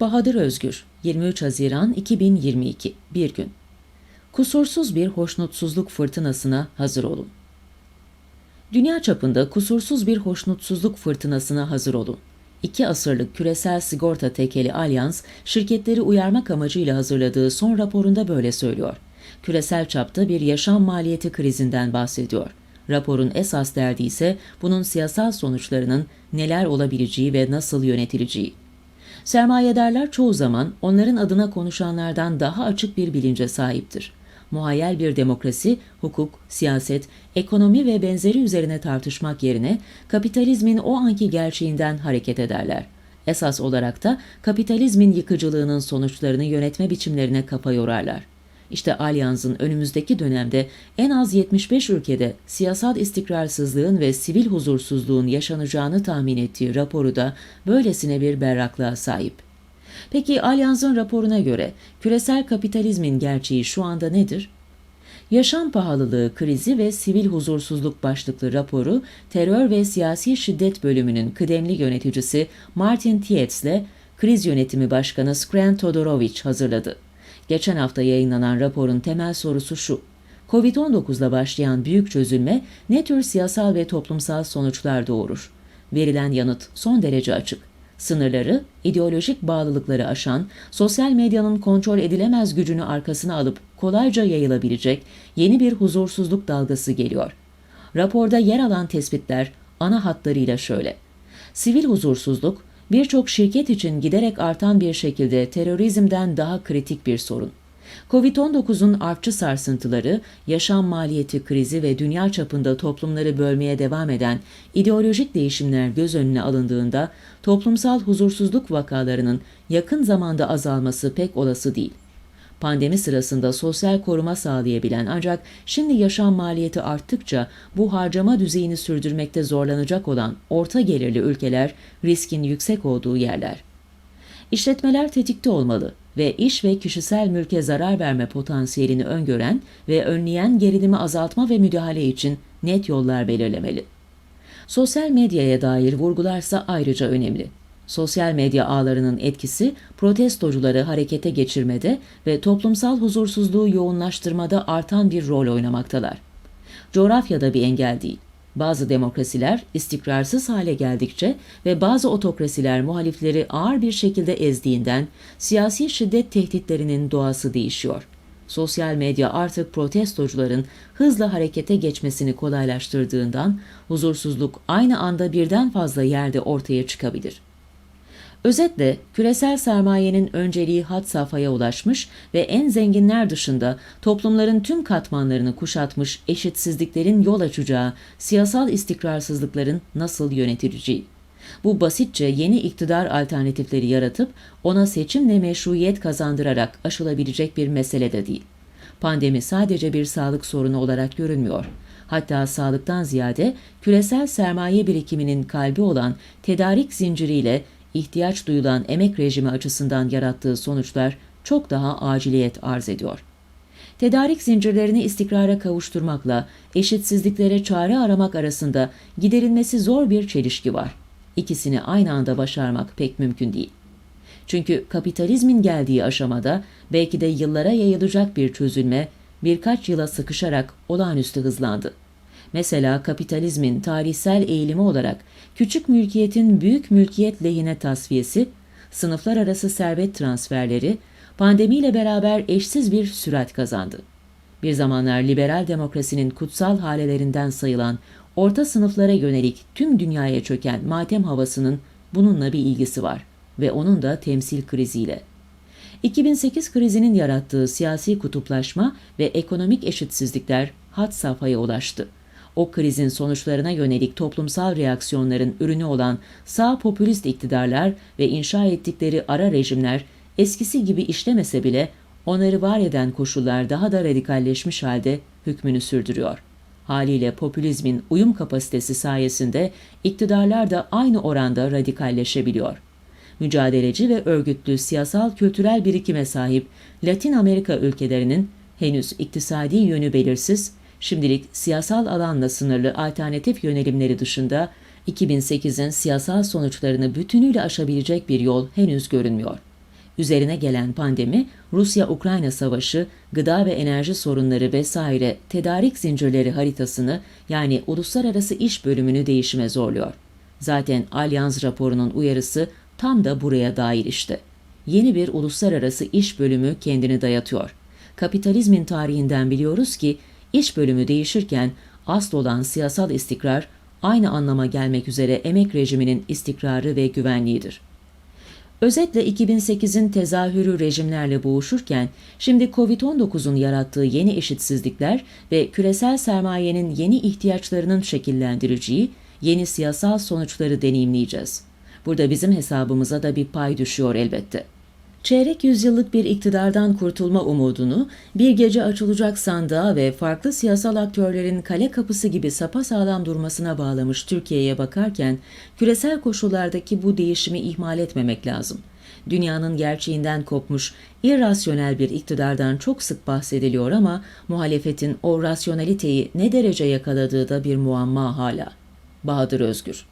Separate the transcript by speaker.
Speaker 1: Bahadır Özgür, 23 Haziran 2022, bir gün. Kusursuz bir hoşnutsuzluk fırtınasına hazır olun. Dünya çapında kusursuz bir hoşnutsuzluk fırtınasına hazır olun. İki asırlık küresel sigorta tekeli Alyans, şirketleri uyarmak amacıyla hazırladığı son raporunda böyle söylüyor. Küresel çapta bir yaşam maliyeti krizinden bahsediyor. Raporun esas derdi ise bunun siyasal sonuçlarının neler olabileceği ve nasıl yönetileceği. Sermayedarlar çoğu zaman onların adına konuşanlardan daha açık bir bilince sahiptir. Muhayyel bir demokrasi, hukuk, siyaset, ekonomi ve benzeri üzerine tartışmak yerine kapitalizmin o anki gerçeğinden hareket ederler. Esas olarak da kapitalizmin yıkıcılığının sonuçlarını yönetme biçimlerine kafa yorarlar. İşte Alyans'ın önümüzdeki dönemde en az 75 ülkede siyasal istikrarsızlığın ve sivil huzursuzluğun yaşanacağını tahmin ettiği raporu da böylesine bir berraklığa sahip. Peki Alyans'ın raporuna göre küresel kapitalizmin gerçeği şu anda nedir? Yaşam pahalılığı krizi ve sivil huzursuzluk başlıklı raporu terör ve siyasi şiddet bölümünün kıdemli yöneticisi Martin Tietz ile kriz yönetimi başkanı Skran Todorovic hazırladı. Geçen hafta yayınlanan raporun temel sorusu şu. Covid-19 ile başlayan büyük çözülme ne tür siyasal ve toplumsal sonuçlar doğurur? Verilen yanıt son derece açık. Sınırları, ideolojik bağlılıkları aşan, sosyal medyanın kontrol edilemez gücünü arkasına alıp kolayca yayılabilecek yeni bir huzursuzluk dalgası geliyor. Raporda yer alan tespitler ana hatlarıyla şöyle. Sivil huzursuzluk, birçok şirket için giderek artan bir şekilde terörizmden daha kritik bir sorun. Covid-19'un artçı sarsıntıları, yaşam maliyeti krizi ve dünya çapında toplumları bölmeye devam eden ideolojik değişimler göz önüne alındığında toplumsal huzursuzluk vakalarının yakın zamanda azalması pek olası değil. Pandemi sırasında sosyal koruma sağlayabilen ancak şimdi yaşam maliyeti arttıkça bu harcama düzeyini sürdürmekte zorlanacak olan orta gelirli ülkeler riskin yüksek olduğu yerler. İşletmeler tetikte olmalı ve iş ve kişisel mülke zarar verme potansiyelini öngören ve önleyen gerilimi azaltma ve müdahale için net yollar belirlemeli. Sosyal medyaya dair vurgularsa ayrıca önemli. Sosyal medya ağlarının etkisi protestocuları harekete geçirmede ve toplumsal huzursuzluğu yoğunlaştırmada artan bir rol oynamaktalar. Coğrafyada bir engel değil. Bazı demokrasiler istikrarsız hale geldikçe ve bazı otokrasiler muhalifleri ağır bir şekilde ezdiğinden siyasi şiddet tehditlerinin doğası değişiyor. Sosyal medya artık protestocuların hızla harekete geçmesini kolaylaştırdığından huzursuzluk aynı anda birden fazla yerde ortaya çıkabilir. Özetle küresel sermayenin önceliği hat safhaya ulaşmış ve en zenginler dışında toplumların tüm katmanlarını kuşatmış eşitsizliklerin yol açacağı siyasal istikrarsızlıkların nasıl yönetileceği. Bu basitçe yeni iktidar alternatifleri yaratıp ona seçimle meşruiyet kazandırarak aşılabilecek bir mesele de değil. Pandemi sadece bir sağlık sorunu olarak görünmüyor. Hatta sağlıktan ziyade küresel sermaye birikiminin kalbi olan tedarik zinciriyle ihtiyaç duyulan emek rejimi açısından yarattığı sonuçlar çok daha aciliyet arz ediyor. Tedarik zincirlerini istikrara kavuşturmakla eşitsizliklere çare aramak arasında giderilmesi zor bir çelişki var. İkisini aynı anda başarmak pek mümkün değil. Çünkü kapitalizmin geldiği aşamada belki de yıllara yayılacak bir çözülme birkaç yıla sıkışarak olağanüstü hızlandı. Mesela kapitalizmin tarihsel eğilimi olarak küçük mülkiyetin büyük mülkiyet lehine tasfiyesi, sınıflar arası servet transferleri pandemiyle beraber eşsiz bir sürat kazandı. Bir zamanlar liberal demokrasinin kutsal halelerinden sayılan orta sınıflara yönelik tüm dünyaya çöken matem havasının bununla bir ilgisi var ve onun da temsil kriziyle. 2008 krizinin yarattığı siyasi kutuplaşma ve ekonomik eşitsizlikler had safhaya ulaştı o krizin sonuçlarına yönelik toplumsal reaksiyonların ürünü olan sağ popülist iktidarlar ve inşa ettikleri ara rejimler eskisi gibi işlemese bile onları var eden koşullar daha da radikalleşmiş halde hükmünü sürdürüyor. Haliyle popülizmin uyum kapasitesi sayesinde iktidarlar da aynı oranda radikalleşebiliyor. Mücadeleci ve örgütlü siyasal kültürel birikime sahip Latin Amerika ülkelerinin henüz iktisadi yönü belirsiz Şimdilik siyasal alanla sınırlı alternatif yönelimleri dışında 2008'in siyasal sonuçlarını bütünüyle aşabilecek bir yol henüz görünmüyor. Üzerine gelen pandemi, Rusya-Ukrayna savaşı, gıda ve enerji sorunları vesaire tedarik zincirleri haritasını yani uluslararası iş bölümünü değişime zorluyor. Zaten Alyans raporunun uyarısı tam da buraya dair işte. Yeni bir uluslararası iş bölümü kendini dayatıyor. Kapitalizmin tarihinden biliyoruz ki iş bölümü değişirken asıl olan siyasal istikrar aynı anlama gelmek üzere emek rejiminin istikrarı ve güvenliğidir. Özetle 2008'in tezahürü rejimlerle boğuşurken şimdi Covid-19'un yarattığı yeni eşitsizlikler ve küresel sermayenin yeni ihtiyaçlarının şekillendireceği yeni siyasal sonuçları deneyimleyeceğiz. Burada bizim hesabımıza da bir pay düşüyor elbette. Çeyrek yüzyıllık bir iktidardan kurtulma umudunu bir gece açılacak sandığa ve farklı siyasal aktörlerin kale kapısı gibi sapasağlam durmasına bağlamış Türkiye'ye bakarken küresel koşullardaki bu değişimi ihmal etmemek lazım. Dünyanın gerçeğinden kopmuş, irrasyonel bir iktidardan çok sık bahsediliyor ama muhalefetin o rasyoneliteyi ne derece yakaladığı da bir muamma hala. Bahadır Özgür